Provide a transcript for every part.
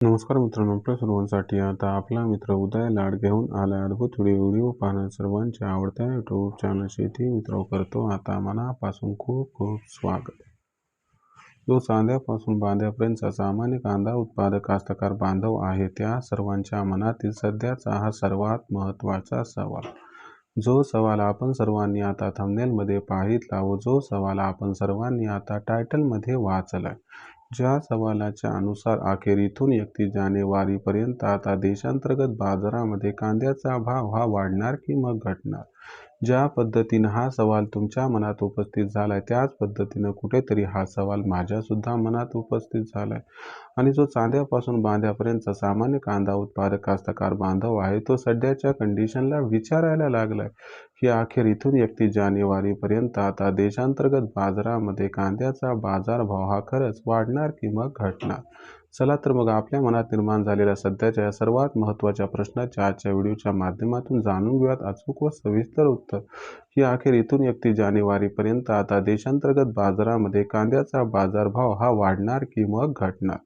नमस्कार मित्रांनो आपल्या सर्वांसाठी आता आपला मित्र उदय लाड घेऊन आला अद्भुत व्हिडिओ व्हिडिओ पाहणं सर्वांच्या आवडत्या यूट्यूब चॅनल शेती मित्र करतो. आता मनापासून खूप खूप स्वागत जो सांध्यापासून बांध्यापर्यंतचा सामान्य कांदा उत्पादक कास्तकार बांधव आहे त्या सर्वांच्या मनातील सध्याचा हा सर्वात महत्त्वाचा सवाल. जो सवाल आपण सर्वांनी आता थंबनेलमध्ये पाहितला व जो सवाल आपण सर्वांनी आता टायटलमध्ये वाचला ज्या सवालाच्या अनुसार अखेर इथून एकतीस जानेवारीपर्यंत आता देशांतर्गत बाजारामध्ये कांद्याचा भाव हा वाढणार की मग घटणार? ज्या पद्धतीनं हा सवाल तुमच्या मनात उपस्थित झालाय त्याच पद्धतीनं कुठेतरी हा सवाल माझ्यासुद्धा मनात उपस्थित झालाय. आणि जो चांद्यापासून बांध्यापर्यंतचा सामान्य कांदा उत्पादक कास्तकार बांधव आहे तो सध्याच्या कंडिशनला विचारायला लागलाय. की अखेर इथून एकतीस जानेवारीपर्यंत आता देशांतर्गत बाजारामध्ये कांद्याचा बाजारभाव हा खरंच वाढणार की मग घटणार? चला तर मग आपल्या मनात निर्माण झालेल्या सध्याच्या या सर्वात महत्त्वाच्या प्रश्नाच्या आजच्या व्हिडिओच्या माध्यमातून जाणून घेऊयात अचूक व सविस्तर उत्तर. की अखेर इथून एकतीस जानेवारीपर्यंत आता देशांतर्गत बाजारामध्ये कांद्याचा बाजारभाव हा वाढणार की मग घटणार?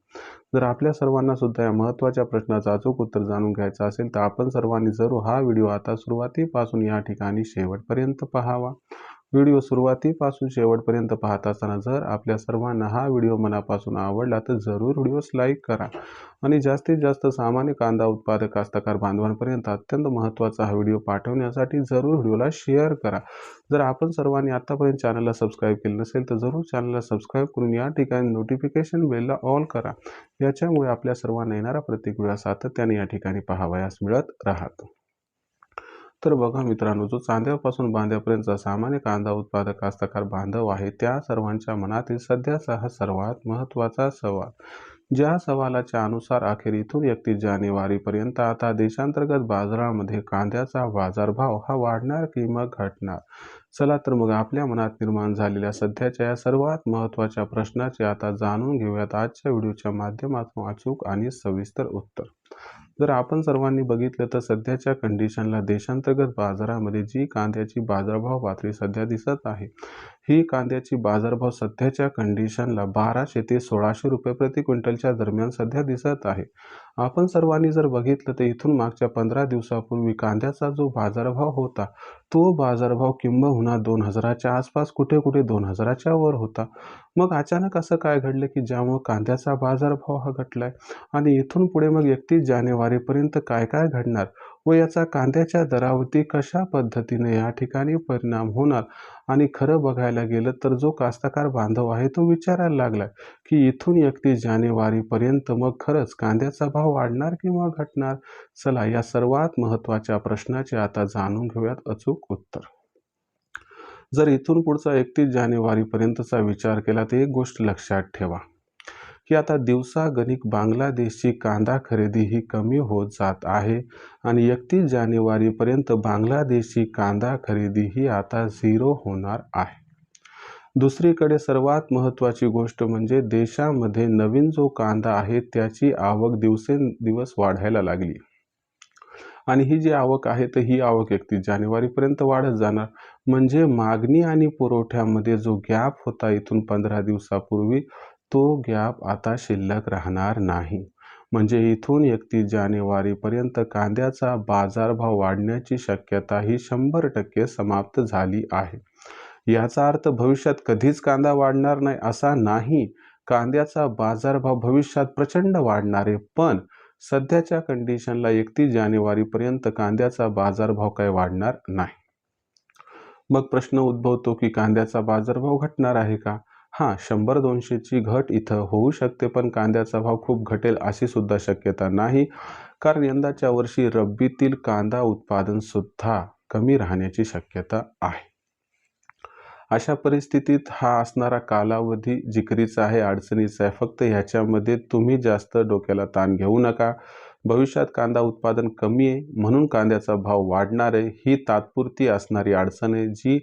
जर आपल्या सर्वांना सुद्धा या महत्त्वाच्या प्रश्नाचं अचूक उत्तर जाणून घ्यायचं असेल तर आपण सर्वांनी जरूर हा व्हिडिओ आता सुरुवातीपासून या ठिकाणी शेवटपर्यंत पाहावा. व्हिडिओ सुरुवातीपासून शेवटपर्यंत पाहत असताना जर आपल्या सर्वांना हा व्हिडिओ मनापासून आवडला तर जरूर व्हिडिओस लाईक करा. आणि जास्तीत जास्त सामान्य कांदा उत्पादक कास्तकार बांधवांपर्यंत अत्यंत महत्त्वाचा हा व्हिडिओ पाठवण्यासाठी जरूर व्हिडिओला शेअर करा. जर आपण सर्वांनी आत्तापर्यंत चॅनलला सबस्क्राईब केलं नसेल तर जरूर चॅनलला सबस्क्राईब करून या ठिकाणी नोटिफिकेशन बेलला ऑल करा. याच्यामुळे आपल्या सर्वांना येणारा प्रत्येक वेळा सातत्याने या ठिकाणी पाहावयास मिळत राहतो. तर बघा मित्रांनो जो चांद्यापासून बांध्यापर्यंतचा सामान्य कांदा उत्पादक कास्तकार बांधव आहे त्या सर्वांच्या मनातील सध्याचा हा सर्वात महत्त्वाचा सवाल. ज्या सवालाच्या अनुसार अखेर इथून एकतीस जानेवारीपर्यंत आता देशांतर्गत बाजारामध्ये कांद्याचा बाजारभाव हा वाढणार की मग घटणार? चला तर मग आपल्या मनात निर्माण झालेल्या सध्याच्या या सर्वात महत्त्वाच्या प्रश्नाचे आता जाणून घेऊयात आजच्या व्हिडिओच्या माध्यमातून अचूक आणि सविस्तर उत्तर. जर आपण सर्वांनी बघितलं तर सध्याच्या कंडिशनला देशांतर्गत बाजारामध्ये जी कांद्याची बाजारभाव पातळी सध्या दिसत आहे ही कांद्याची बाजारभाव सध्याच्या कंडिशनला बाराशे ते सोळाशे रुपये प्रति क्विंटलच्या दरम्यान सध्या दिसत आहे. आपण सर्वांनी जर बघितलं तर इथून मागच्या पंधरा दिवसापूर्वी कांद्याचा जो बाजारभाव होता तो बाजारभाव किंबहुना दोन हजाराच्या आसपास कुठे कुठे दोन हजाराच्या वर होता. मग अचानक असं काय घडलं की ज्यामुळं कांद्याचा बाजारभाव हा घटला आहे आणि इथून पुढे मग एकतीस जानेवारीपर्यंत काय काय घडणार? व याचा कांद्याच्या दरावरती कशा पद्धतीने या ठिकाणी परिणाम होणार? आणि खरं बघायला गेलं तर जो कास्तकार बांधव आहे तो विचारायला लागला की इथून एकतीस जानेवारीपर्यंत मग खरंच कांद्याचा भाव वाढणार किंवा घटणार? चला या सर्वात महत्त्वाच्या प्रश्नाचे आता जाणून घेऊयात अचूक उत्तर. जर इथून पुढचा एकतीस जानेवारीपर्यंतचा विचार केला तर एक गोष्ट लक्षात ठेवा. की आता दिवसागणिक बांगलादेशची कांदा खरेदी ही कमी होत जात आहे आणि एकतीस जानेवारीपर्यंत बांगलादेशी कांदा खरेदी ही आता झिरो होणार आहे. दुसरीकडे सर्वात महत्त्वाची गोष्ट म्हणजे देशामध्ये नवीन जो कांदा आहे त्याची आवक दिवसेंदिवस वाढायला लागली. आणि ही जी आवक आहे तर ही आवक एकतीस जानेवारीपर्यंत वाढत जाणार. म्हणजे मागणी आणि पुरवठ्यामध्ये जो गॅप होता इथून पंधरा दिवसापूर्वी तो गॅप आता शिल्लक राहणार नाही. म्हणजे इथून एकतीस जानेवारीपर्यंत कांद्याचा बाजारभाव वाढण्याची शक्यता ही शंभर टक्के समाप्त झाली आहे. याचा अर्थ भविष्यात कधीच कांदा वाढणार नाही असा नाही. कांद्याचा बाजारभाव भविष्यात प्रचंड वाढणार आहे. पण सध्याच्या कंडिशनला एकतीस जानेवारीपर्यंत कांद्याचा बाजारभाव काय वाढणार नाही? मग प्रश्न उद्भवतो की कांद्याचा बाजारभाव घटणार आहे का? हां शंभर दोनशेची घट इथं होऊ शकते पण कांद्याचा भाव खूप घटेल अशी सुद्धा शक्यता नाही. कारण यंदाच्या वर्षी रब्बीतील कांदा उत्पादन सुद्धा कमी राहण्याची शक्यता आहे. अशा परिस्थितीत हा असणारा कालावधी जिकरीचा आहे अडचणीचा आहे. फक्त ह्याच्यामध्ये तुम्ही जास्त डोक्याला ताण घेऊ नका. भविष्यात कांदा उत्पादन कमी आहे म्हणून कांद्याचा भाव वाढणार आहे. ही तात्पुरती असणारी अडचण आहे जी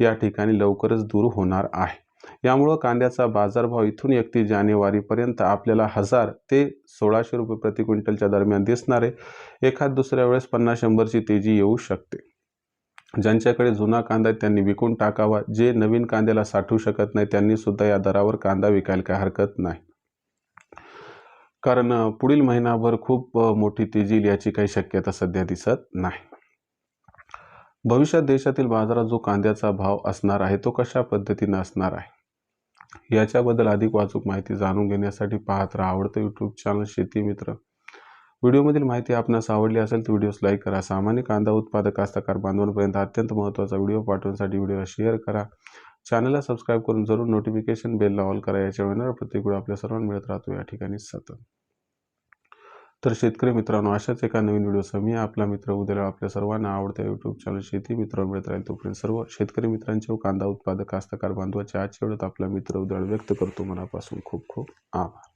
या ठिकाणी लवकरच दूर होणार आहे. यामुळं कांद्याचा बाजारभाव इथून एकतीस जानेवारीपर्यंत आपल्याला हजार ते सोळाशे रुपये प्रति क्विंटलच्या दरम्यान दिसणारे एखाद दुसऱ्या वेळेस पन्नास शंभरची तेजी येऊ शकते. ज्यांच्याकडे जुना कांदा आहे त्यांनी विकून टाकावा. जे नवीन कांद्याला साठवू शकत नाही त्यांनी सुद्धा या दरावर कांदा विकायला काय हरकत नाही. कारण पुढील महिनाभर खूप मोठी तेजी येईल याची काही शक्यता सध्या दिसत नाही. भविष्यात देशातील बाजारात जो कांद्याचा भाव असणार आहे तो कशा पद्धतीनं असणार आहे? याच्याबद्दल अधिक वाचूक माहिती जाणून घेण्यासाठी पाहत राहा आवडतं यूट्यूब चॅनल शेती मित्र. व्हिडिओमधील माहिती आपणास आवडली असेल तर व्हिडिओस लाईक करा. सामान्य कांदा उत्पादक कास्तकार बांधवांपर्यंत अत्यंत महत्त्वाचा व्हिडिओ पाठवण्यासाठी व्हिडिओला शेअर करा. चॅनलला सबस्क्राईब करून जरूर नोटिफिकेशन बेलला ऑल करा. याच्या वेळेला प्रत्येक वेळ आपल्या सर्वांना मिळत राहतो. या ठिकाणी सतत. तर शेतकरी मित्रांनो अशाच एका नवीन व्हिडिओसह मी आपला मित्र उद्याला आपल्या सर्वांना आवडत्या यूट्यूब चॅनल शेती मित्र मिळत राहील. तोपर्यंत सर्व शेतकरी मित्रांचे व कांदा उत्पादक कास्तकार बांधवाच्या आजच्या वेळात आपला मित्र उद्याला व्यक्त करतो. मनापासून खूप खूप आभार.